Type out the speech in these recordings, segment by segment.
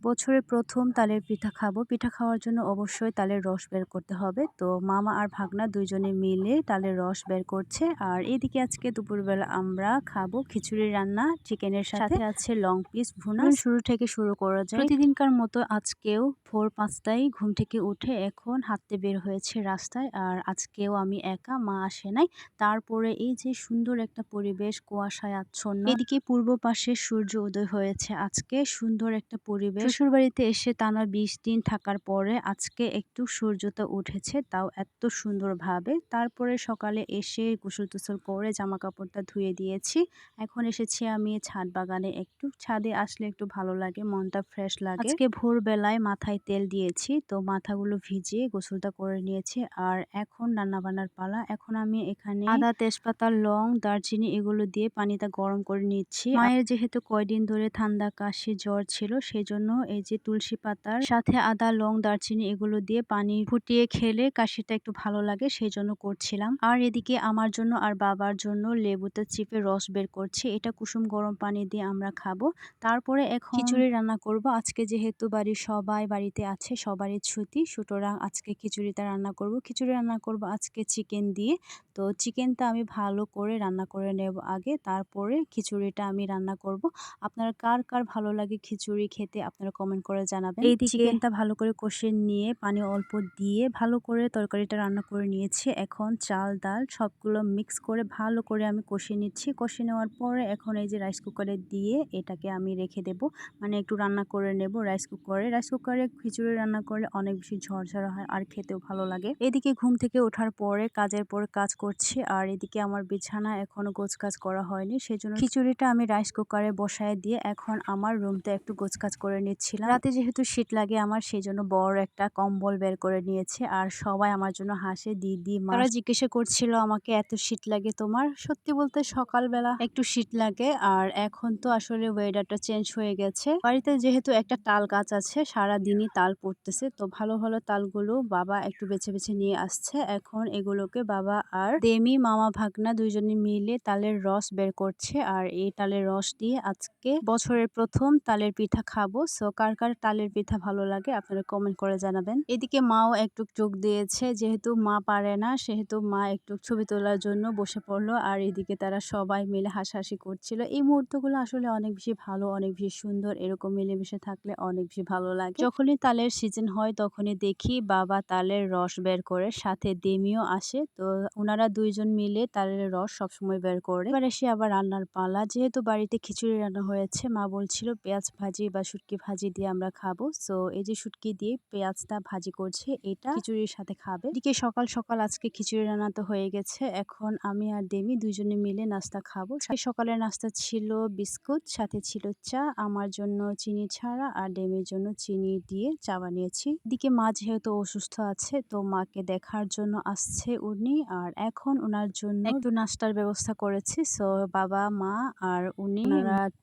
বছরের প্রথম তালের পিঠা খাব। পিঠা খাওয়ার জন্য অবশ্যই তালের রস বের করতে হবে। তো মামা আর ভাগনা দুইজনে মিলে তালের রস বের করছে। আর এদিকে আজকে দুপুরবেলা আমরা খাব খিচুড়ি রান্না। চিকেনের সাথে আছে লং পিস ভুনা। শুরু থেকে শুরু করা যায়। প্রতিদিনকার মতো আজকেও ভোর পাঁচটায় ঘুম থেকে উঠে এখন হাঁটতে বের হয়েছে রাস্তায়। আর আজকেও আমি একা মা আসে নাই। তারপরে এই যে সুন্দর একটা পরিবেশ কুয়াশায় আচ্ছন্ন। এদিকে পূর্ব পাশে সূর্য উদয় হয়েছে। আজকে সুন্দর একটা পরিবেশ। শ্বশুরবাড়িতে এসে টানা বিশ দিন থাকার পরে আজকে একটু সূর্যটা উঠেছে তাও এত সুন্দরভাবে। তারপরে সকালে এসে গোসল টুসল করে জামা কাপড়টা ধুয়ে দিয়েছি। এখন এসেছি আমি ছাদ বাগানে একটু। ছাদে আসলে একটু ভালো লাগে মনটা ফ্রেশ লাগে। আজকে ভোরবেলায় মাথায় তেল দিয়েছি তো মাথাগুলো ভিজিয়ে গোসলটা করে নিয়েছি। আর এখন রান্নাবান্নার পালা। এখন আমি এখানে আদা তেজপাতা লং দারচিনি এগুলো দিয়ে পানিটা গরম করে নিচ্ছি। মায়ের যেহেতু কয়দিন ধরে ঠান্ডা কাশি জ্বর ছিল সেই জন্য এই যে তুলসী পাতার সাথে আদা, লং, দারচিনি এগুলো দিয়ে পানি ফুটিয়ে খেলে কাশিটা একটু ভালো লাগে সেই জন্য করছিলাম। আর এদিকে আমার জন্য আর বাবার জন্য লেবুতে চিপে রস বের করছি। এটা কুসুম গরম পানি দিয়ে আমরা খাব। তারপরে এখন খিচুড়ি রান্না করব। আজকে যেহেতু বাড়ির সবাই বাড়িতে আছে, সবারই ছুটি, সুতরাং আজকে খিচুড়িটা রান্না করব। খিচুড়ি রান্না করব আজকে চিকেন দিয়ে। তো চিকেনটা আমি ভালো করে রান্না করে নেব আগে। তারপরে খিচুড়িটা আমি রান্না করব। আপনারা কার কার ভালো লাগে খিচুড়ি খেতে? আপনারা কমেন্ট করে জানাবেন। এই চিকেনটা ভালো করে কষে নিয়ে পানি অল্প দিয়ে ভালো করে তরকারিটা রান্না করে নিয়েছি। এখন চাল ডাল সবগুলো মিক্স করে ভালো করে আমি কষে নিচ্ছি। কষে নেওয়ার পরে এখন এই যে রাইস কুকারে দিয়ে এটাকে আমি রেখে দেব। মানে একটু রান্না করে নেব রাইস কুকারে রাইস কুকারে খিচুড়ি রান্না করলে অনেক বেশি ঝরঝরা হয় আর খেতেও ভালো লাগে। এদিকে ঘুম থেকে ওঠার পরে কাজের পর কাজ করছি আর এদিকে আমার বিছানা এখনও গোছ কাজ করা হয়নি। সেজন্য খিচুড়িটা আমি রাইস কুকারে বসায় দিয়ে এখন আমার রুমটা একটু গোছ কাজ করে নিচ্ছিলাম রাতে যেহেতু শীত লাগে আমার সেই জন্য বড় একটা কম্বল বের করে নিয়েছে আর সবাই আমার জন্য হাসে দিদি মারা জিজ্ঞাসা করছিল আমাকে এত শীত লাগে তোমার? সত্যি বলতে সকালবেলা একটু শীত লাগে আর এখন তো আসলে ওয়েদারটা চেঞ্জ হয়ে গেছে। বাড়িতে যেহেতু একটা তাল গাছ আছে সারা দিনই তাল পড়তেছে তো ভালো ভালো তালগুলো বাবা একটু বেছে বেছে নিয়ে আসছে। এখন এগুলোকে বাবা আর দেমি মামা ভাগনা দুইজনে মিলে তালের রস বের করছে আর এই তালের রস দিয়ে আজকে বছরের প্রথম তালের পিঠা খাব। সো কার কার তালের পিঠা ভালো লাগে আপনারা কমেন্ট করে জানাবেন। এদিকে মাও একটু চোখ দিয়েছে, যেহেতু মা পারে না, সেহেতু মা একটু ছবি তোলার জন্য বসে পড়ল আর এদিকে তারা সবাই মিলে হাসাহাসি করছিল। এই মুহূর্তগুলো আসলে অনেক বেশি ভালো, অনেক বেশি সুন্দর, এরকম মিলেমিশে থাকলে অনেক বেশি ভালো লাগে। যখনই তালের সিজন হয় তখনই দেখি বাবা তালের রস বের করে, সাথে দেমিও আসে। তো ওনারা দুইজন মিলে তালের রস সবসময় বের করে। এবার এসে আবার রান্নার পালা। যেহেতু বাড়িতে খিচুড়ি রান্না হয়েছে, মা বলছিল পেঁয়াজ ভাজি বা শুটকি ভাজি দিয়ে আমরা খাব। সো এই যে শুটকি দিয়ে পেঁয়াজটা ভাজি করছে এটা খিচুড়ির সাথে খাবে। এদিকে সকাল সকাল আজকে খিচুড়ি রান্না তো হয়ে গেছে। এখন আমি আর দেমি দুজনে মিলে নাস্তা খাব। সকালের নাস্তা ছিল বিস্কুট সাথে ছিল চা। আমার জন্য চিনি ছাড়া আর ডেমির জন্য চিনি দিয়ে চা বানিয়েছি। এদিকে মা যেহেতু অসুস্থ আছে তো মাকে দেখার জন্য আসছে উনি। আর এখন ওনার জন্য একটু নাস্তার ব্যবস্থা করেছি। সো বাবা মা আর উনি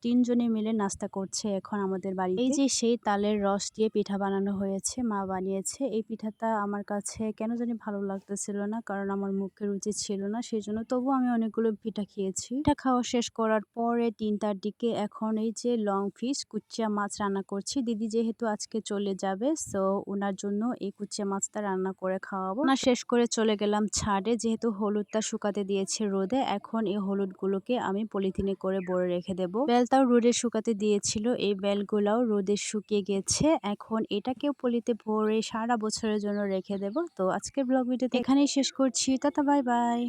তিনজনে মিলে নাস্তা করছে এখন আমাদের বাড়ি এই যে সেই তালের রস দিয়ে পিঠা বানানো হয়েছে। মা বানিয়েছে। এই পিঠাটা আমার কাছে কেন জানি ভালো লাগতেছিল না, কারণ আমার মুখে রুচি ছিল না, সেই জন্য তবু আমি অনেকগুলো পিঠা খেয়েছি। পিঠা খাওয়া শেষ করার পরে তিনটার দিকে এখন এই যে লং ফিশ, কুচিয়া মাছ রান্না করছি। দিদি যেহেতু আজকে চলে যাবে, সো ওনার জন্য এই কুচিয়া মাছটা রান্না করে খাওয়াবো। না শেষ করে চলে গেলাম ছাড়ে যেহেতু হলুদটা শুকাতে দিয়েছে রোদে, এখন এই হলুদগুলোকে আমি পলিথিনে করে বড়ে রেখে দেবো। বেলটাও রোদে শুকাতে দিয়েছিল, এই বেলগুলাও রোদে শুকিয়ে গেছে। এখন এটাকেও পলিতে ভরে সারা বছরের জন্য রেখে দেব। তো আজকের ব্লগ ভিডিওতে এখানেই শেষ করছি। Tata, bye bye.